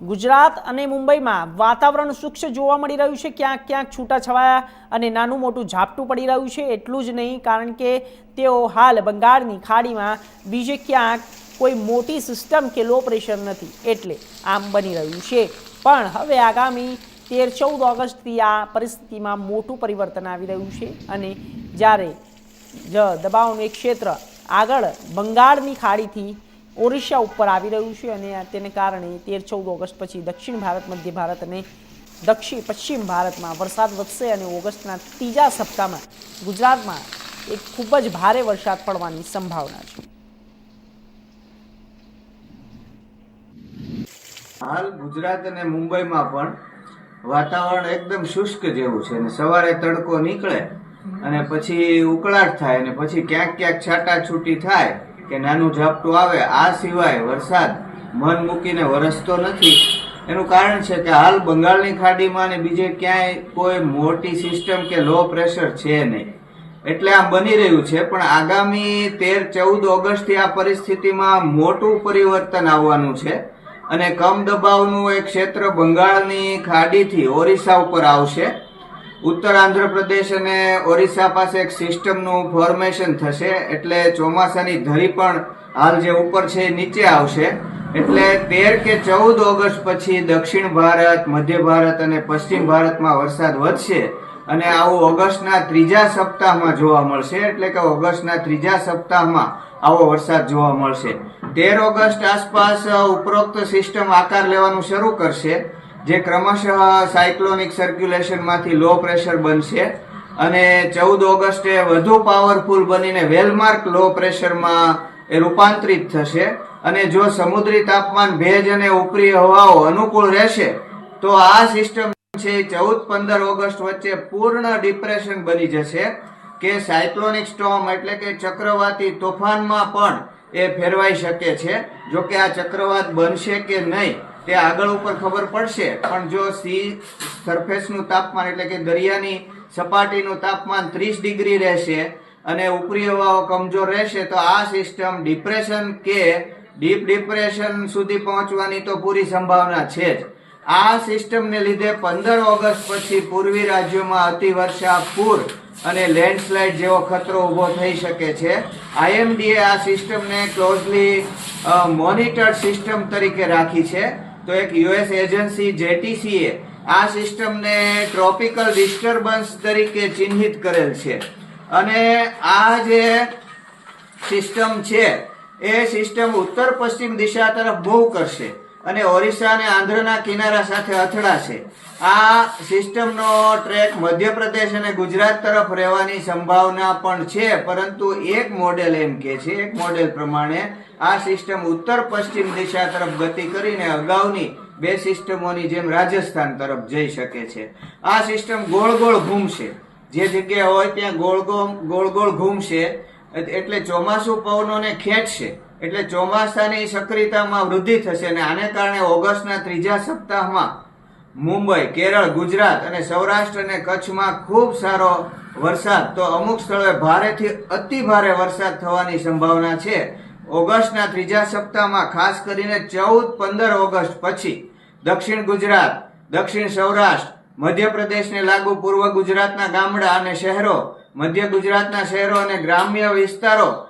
ગુજરાત અને મુંબઈમાં વાતાવરણ સૂક્ષ્મ જોવા મળી રહ્યું છે. ક્યાંક ક્યાંક છૂટાછવાયા અને નાનું મોટું ઝાપટું પડી રહ્યું છે. એટલું જ નહીં, કારણ કે તેઓ હાલ બંગાળની ખાડીમાં બીજે ક્યાંક કોઈ મોટી સિસ્ટમ કે લો પ્રેશર નથી, એટલે આમ બની રહ્યું છે. પણ હવે આગામી તેર ચૌદ ઓગસ્ટથી આ પરિસ્થિતિમાં મોટું પરિવર્તન આવી રહ્યું છે અને જ્યારે જ દબાવનું એક ક્ષેત્ર આગળ બંગાળની ખાડીથી ઓરિસ્સા ઉપર આવી રહ્યું છે અને તેને કારણે તેર ચૌદ ઓગસ્ટ પછી દક્ષિણ ભારત, મધ્ય ભારત અને દક્ષિણ પશ્ચિમ ભારતમાં વરસાદ વધશે અને ઓગસ્ટના ત્રીજા સપ્તાહમાં ગુજરાતમાં એક ખૂબ જ ભારે વરસાદ પડવાની સંભાવના છે. હાલ ગુજરાત અને મુંબઈમાં પણ વાતાવરણ એકદમ શુષ્ક જેવું છે અને સવારે તડકો નીકળે અને પછી ઉકળાટ થાય અને પછી ક્યાંક ક્યાંક છાટાછૂટી થાય કે નાનું ઝાપટું આવે, આ સિવાય વરસાદ મન મૂકીને વરસતો નથી. એનું કારણ છે કે હાલ બંગાળની ખાડીમાં ને બીજે ક્યાંય કોઈ મોટી સિસ્ટમ કે લો પ્રેશર છે નહીં. એટલે આમ બની રહ્યું છે, પણ આગામી તેર, ચૌદ ઓગસ્ટથી આ પરિસ્થિતિમાં મોટું પરિવર્તન આવવાનું છે અને કમ દબાવનું એક ક્ષેત્ર બંગાળની ખાડીથી ઓરિસ્સા ઉપર આવશે. ઉત્તર આંધ્રપ્રદેશ અને ઓરિસ્સા પાસે એક સિસ્ટમનું ફોર્મેશન થશે, એટલે ચોમાસાની ધરી પણ હાલ જે ઉપર છે નીચે આવશે. એટલે તેર કે ચૌદ ઓગસ્ટ પછી દક્ષિણ ભારત, મધ્ય ભારત અને પશ્ચિમ ભારતમાં વરસાદ વધશે અને આવું ઓગસ્ટના ત્રીજા સપ્તાહમાં જોવા મળશે, એટલે કે ઓગસ્ટના ત્રીજા સપ્તાહમાં આવો વરસાદ જોવા મળશે. તેર ઓગસ્ટ આસપાસ ઉપરોક્ત સિસ્ટમ આકાર લેવાનું શરૂ કરશે. જે ક્રમશઃ સાયક્લોનિક સર્ક્યુલેશનમાંથી લો પ્રેશર બનશે અને ચૌદ ઓગસ્ટે વધુ પાવરફુલ બનીને વેલમાર્ક લો પ્રેશરમાં એ રૂપાંતરિત થશે. અને જો સમુદ્રી તાપમાન ભેજ અને ઉપરી હવાઓ અનુકૂળ રહેશે, તો આ સિસ્ટમ છે ચૌદ પંદર ઓગસ્ટ વચ્ચે પૂર્ણ ડિપ્રેશન બની જશે કે સાયક્લોનિક સ્ટોમ એટલે કે ચક્રવાતી તોફાનમાં પણ એ ફેરવાઈ શકે છે. જો કે આ ચક્રવાત બનશે કે નહીં તે આગળ ઉપર ખબર પડશે, પણ જો સી સરફેસનું તાપમાન એટલે કે દરિયાની સપાટીનું તાપમાન ત્રીસ ડિગ્રી રહેશે અને ઉપરી હવાઓ કમજોર રહેશે, તો આ સિસ્ટમ ડિપ્રેશન કે ડીપ ડિપ્રેશન સુધી પહોંચવાની તો પૂરી સંભાવના છે જ. આ સિસ્ટમને લીધે પંદર ઓગસ્ટ પછી પૂર્વી રાજ્યોમાં અતિવર્ષા પૂર અને લેન્ડસ્લાઇડ જેવો ખતરો ઊભો થઈ શકે છે. આઈએમડીએ આ સિસ્ટમને ક્લોઝલી મોનિટર્ડ સિસ્ટમ તરીકે રાખી છે. તો એક યુએસ એજન્સી જેટીસીએ આ સિસ્ટમને ટ્રોપિકલ ડિસ્ટર્બન્સ તરીકે ચિહ્નિત કરેલ છે. અને આ જે સિસ્ટમ છે, એ સિસ્ટમ ઉત્તર પશ્ચિમ દિશા તરફ બહુ કરશે. અને ઓરિસ્સા અને આંધ્રના કિનારા સાથે અથડાશે. આ સિસ્ટમનો ટ્રેક મધ્યપ્રદેશ અને ગુજરાત તરફ રહેવાની સંભાવના પણ છે, પરંતુ એક મોડેલ એમ કે છે, એક મોડેલ પ્રમાણે આ સિસ્ટમ ઉત્તર પશ્ચિમ દિશા તરફ ગતિ કરીને અગાઉની બે સિસ્ટમોની જેમ રાજસ્થાન તરફ જઈ શકે છે. આ સિસ્ટમ ગોળ ગોળ ઘૂમશે. જે જગ્યાએ હોય ત્યાં ગોળ ગોળ ગોળ ગોળ ઘૂમશે. એટલે ચોમાસું પવનોને ખેંચશે. એટલે ચોમાસાની સક્રિયતામાં વૃદ્ધિ થશે અને આને કારણે ઓગસ્ટના ત્રીજા સપ્તાહમાં મુંબઈ, કેરળ, ગુજરાત અને સૌરાષ્ટ્ર અને કચ્છમાં ખૂબ સારો વરસાદ. તો અમુક સ્થળોએ ભારેથી અતિ ભારે વરસાદ થવાની સંભાવના છે. ઓગસ્ટના ત્રીજા સપ્તાહમાં ખાસ કરીને ચૌદ પંદર ઓગસ્ટ પછી દક્ષિણ ગુજરાત, દક્ષિણ સૌરાષ્ટ્ર, મધ્યપ્રદેશને લાગુ પૂર્વ ગુજરાતના ગામડા અને શહેરો મધ્ય ગુજરાતના શહેરો અને ગ્રામ્ય વિસ્તારો